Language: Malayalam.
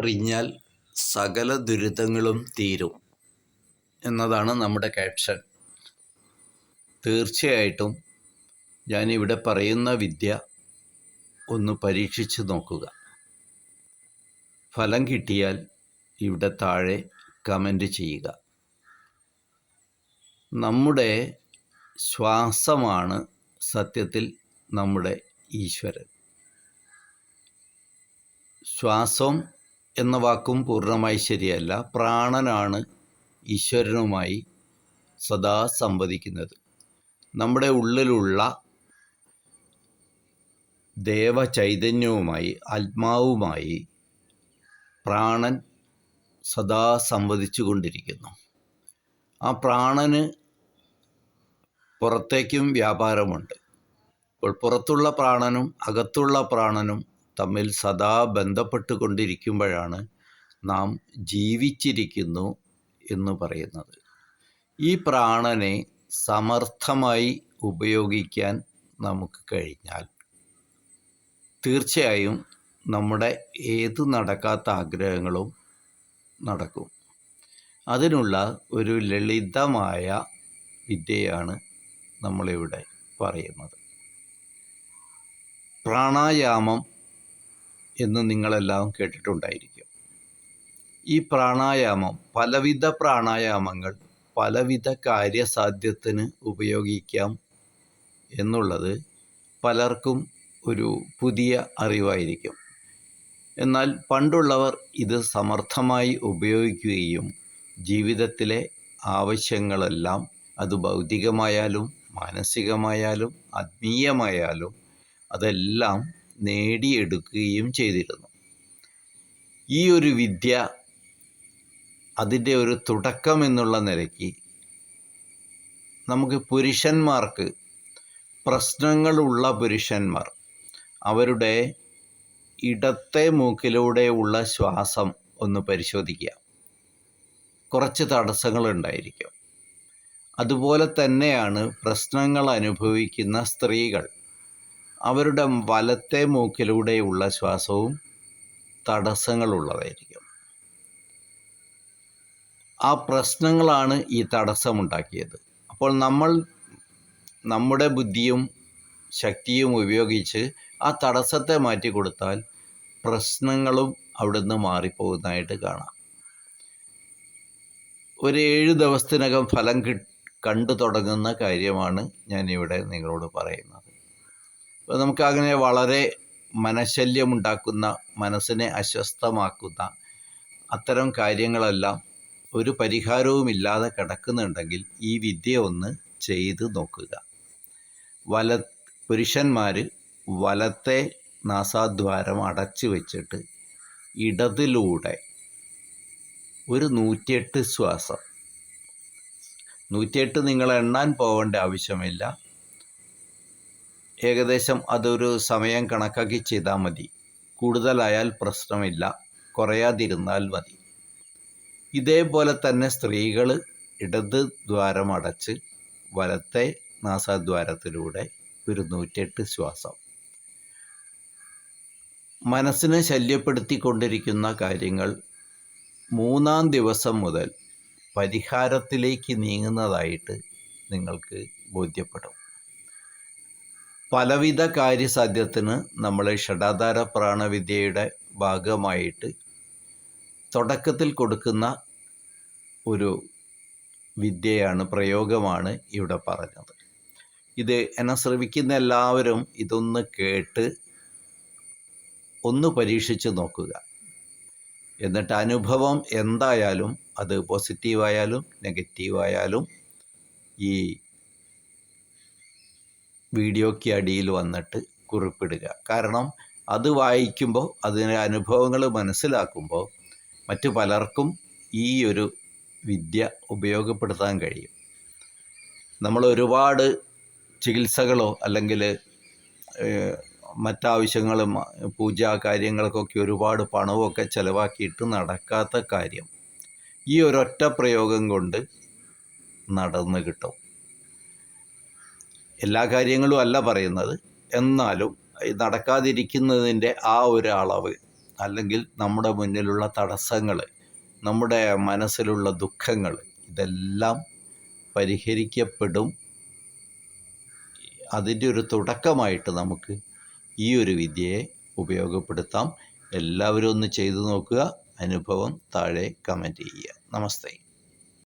അറിഞ്ഞാൽ സകല ദുരിതങ്ങളും തീരും എന്നതാണ് നമ്മുടെ ക്യാപ്ഷൻ തീർച്ചയായിട്ടും ഞാനിവിടെ പറയുന്ന വിദ്യ ഒന്ന് പരീക്ഷിച്ച് നോക്കുക. ഫലം കിട്ടിയാൽ ഇവിടെ താഴെ കമന്റ് ചെയ്യുക. നമ്മുടെ ശ്വാസമാണ് സത്യത്തിൽ നമ്മുടെ ഈശ്വരൻ. ശ്വാസം എന്ന വാക്കും പൂർണമായി ശരിയല്ല. പ്രാണനാണ് ഈശ്വരനുമായി സദാ സംവദിക്കുന്നത്. നമ്മുടെ ഉള്ളിലുള്ള ദേവചൈതന്യവുമായി ആത്മാവുമായി പ്രാണൻ സദാ സംവദിച്ചു കൊണ്ടിരിക്കുന്നു. ആ പ്രാണന് പുറത്തേക്കും വ്യാപാരമുണ്ട്. അപ്പോൾ പുറത്തുള്ള പ്രാണനും അകത്തുള്ള പ്രാണനും തമ്മിൽ സദാ ബന്ധപ്പെട്ടുകൊണ്ടിരിക്കുമ്പോഴാണ് നാം ജീവിച്ചിരിക്കുന്നു എന്ന് പറയുന്നത്. ഈ പ്രാണനെ സമർത്ഥമായി ഉപയോഗിക്കാൻ നമുക്ക് കഴിഞ്ഞാൽ തീർച്ചയായും നമ്മുടെ ഏത് നടക്കാത്ത ആഗ്രഹങ്ങളും നടക്കും. അതിനുള്ള ഒരു ലളിതമായ വിദ്യയാണ് നമ്മളിവിടെ പറയുന്നത്. പ്രാണായാമം എന്ന് നിങ്ങളെല്ലാം കേട്ടിട്ടുണ്ടായിരിക്കും. ഈ പ്രാണായാമം പലവിധ പ്രാണായാമങ്ങൾ പലവിധ കാര്യസാധ്യത്തിന് ഉപയോഗിക്കാം എന്നുള്ളത് പലർക്കും ഒരു പുതിയ അറിവായിരിക്കും. എന്നാൽ പണ്ടുള്ളവർ ഇത് സമർത്ഥമായി ഉപയോഗിക്കുകയും ജീവിതത്തിലെ ആവശ്യങ്ങളെല്ലാം അത് ഭൗതികമായാലും മാനസികമായാലും ആത്മീയമായാലും അതെല്ലാം നേടിയെടുക്കുകയും ചെയ്തിരുന്നു. ഈ ഒരു വിദ്യ അതിന്റെ ഒരു തുടക്കം എന്നുള്ള നിലയ്ക്ക് നമുക്ക് പുരുഷന്മാർക്ക് പ്രശ്നങ്ങളുള്ള പുരുഷന്മാർ അവരുടെ ഇടത്തെ മൂക്കിലൂടെ ഉള്ള ശ്വാസം ഒന്ന് പരിശോധിക്കുക. കുറച്ച് തടസ്സങ്ങളുണ്ടായിരിക്കും. അതുപോലെ തന്നെയാണ് പ്രശ്നങ്ങൾ അനുഭവിക്കുന്ന സ്ത്രീകൾ. അവരുടെ വലത്തെ മൂക്കിലൂടെയുള്ള ശ്വാസവും തടസ്സങ്ങളുള്ളതായിരിക്കും. ആ പ്രശ്നങ്ങളാണ് ഈ തടസ്സമുണ്ടാക്കിയത്. അപ്പോൾ നമ്മൾ നമ്മുടെ ബുദ്ധിയും ശക്തിയും ഉപയോഗിച്ച് ആ തടസ്സത്തെ മാറ്റി കൊടുത്താൽ പ്രശ്നങ്ങളും അവിടുന്ന് മാറിപ്പോകുന്നതായിട്ട് കാണാം. ഒരു ഏഴ് ദിവസത്തിനകം ഫലം കി കണ്ടു തുടങ്ങുന്ന കാര്യമാണ് ഞാനിവിടെ നിങ്ങളോട് പറയുന്നത്. അപ്പോൾ നമുക്ക് അങ്ങനെ വളരെ മനശല്യമുണ്ടാക്കുന്ന മനസ്സിനെ അസ്വസ്ഥമാക്കുന്ന അത്തരം കാര്യങ്ങളെല്ലാം ഒരു പരിഹാരവുമില്ലാതെ കിടക്കുന്നുണ്ടെങ്കിൽ ഈ വിദ്യ ഒന്ന് ചെയ്ത് നോക്കുക. വല പുരുഷന്മാർ വലത്തെ നാസാദ്വാരം അടച്ചു വെച്ചിട്ട് ഇടതിലൂടെ ഒരു നൂറ്റിയെട്ട് ശ്വാസം. നൂറ്റിയെട്ട് നിങ്ങൾ എണ്ണാൻ പോകേണ്ട ആവശ്യമില്ല. ഏകദേശം അതൊരു സമയം കണക്കാക്കി ചെയ്താൽ മതി. കൂടുതലായാൽ പ്രശ്നമില്ല. കുറയാതിരുന്നാൽ മതി. ഇതേപോലെ തന്നെ സ്ത്രീകൾ ഇടത് ദ്വാരം അടച്ച് വലത്തെ നാസാദ്വാരത്തിലൂടെ ഒരു നൂറ്റെട്ട് ശ്വാസം. മനസ്സിനെ ശല്യപ്പെടുത്തിക്കൊണ്ടിരിക്കുന്ന കാര്യങ്ങൾ മൂന്നാം ദിവസം മുതൽ പരിഹാരത്തിലേക്ക് നീങ്ങുന്നതായിട്ട് നിങ്ങൾക്ക് ബോധ്യപ്പെടും. പലവിധ കാര്യസാധ്യത്തിന് നമ്മൾ ഷഡാധാര പ്രാണവിദ്യയുടെ ഭാഗമായിട്ട് തുടക്കത്തിൽ കൊടുക്കുന്ന ഒരു വിദ്യയാണ് പ്രയോഗമാണ് ഇവിടെ പറഞ്ഞത്. ഇത് എന്നെ ശ്രമിക്കുന്ന എല്ലാവരും ഇതൊന്ന് കേട്ട് ഒന്ന് പരീക്ഷിച്ച് നോക്കുക. എന്നിട്ട് അനുഭവം എന്തായാലും അത് പോസിറ്റീവായാലും നെഗറ്റീവായാലും ഈ വീഡിയോയ്ക്ക് അടിയിൽ വന്നിട്ട് കുറിപ്പിടുക. കാരണം അത് വായിക്കുമ്പോൾ അതിന്റെ അനുഭവങ്ങൾ മനസ്സിലാക്കുമ്പോൾ മറ്റു പലർക്കും ഈ ഒരു വിദ്യ ഉപയോഗപ്പെടുത്താൻ കഴിയും. നമ്മൾ ഒരുപാട് ചികിത്സകളോ അല്ലെങ്കിൽ മറ്റാവശ്യങ്ങളും പൂജാ കാര്യങ്ങൾക്കൊക്കെ ഒരുപാട് പണമൊക്കെ ചിലവാക്കിയിട്ട് നടക്കാത്ത കാര്യം ഈ ഒരൊറ്റ പ്രയോഗം കൊണ്ട് നടന്നു കിട്ടും. എല്ലാ കാര്യങ്ങളും അല്ല പറയുന്നത്. എന്നാലും നടക്കാതിരിക്കുന്നതിന്റെ ആ ഒരു അളവ് അല്ലെങ്കിൽ നമ്മുടെ മുന്നിലുള്ള തടസ്സങ്ങൾ നമ്മുടെ മനസ്സിലുള്ള ദുഃഖങ്ങൾ ഇതെല്ലാം പരിഹരിക്കപ്പെടും. അതിന്റെ ഒരു തുടക്കമായിട്ട് നമുക്ക് ഈ ഒരു വിദ്യയെ ഉപയോഗപ്പെടുത്താം. എല്ലാവരും ഒന്ന് ചെയ്തു നോക്കുക. അനുഭവം താഴെ കമന്റ് ചെയ്യുക. നമസ്തേ.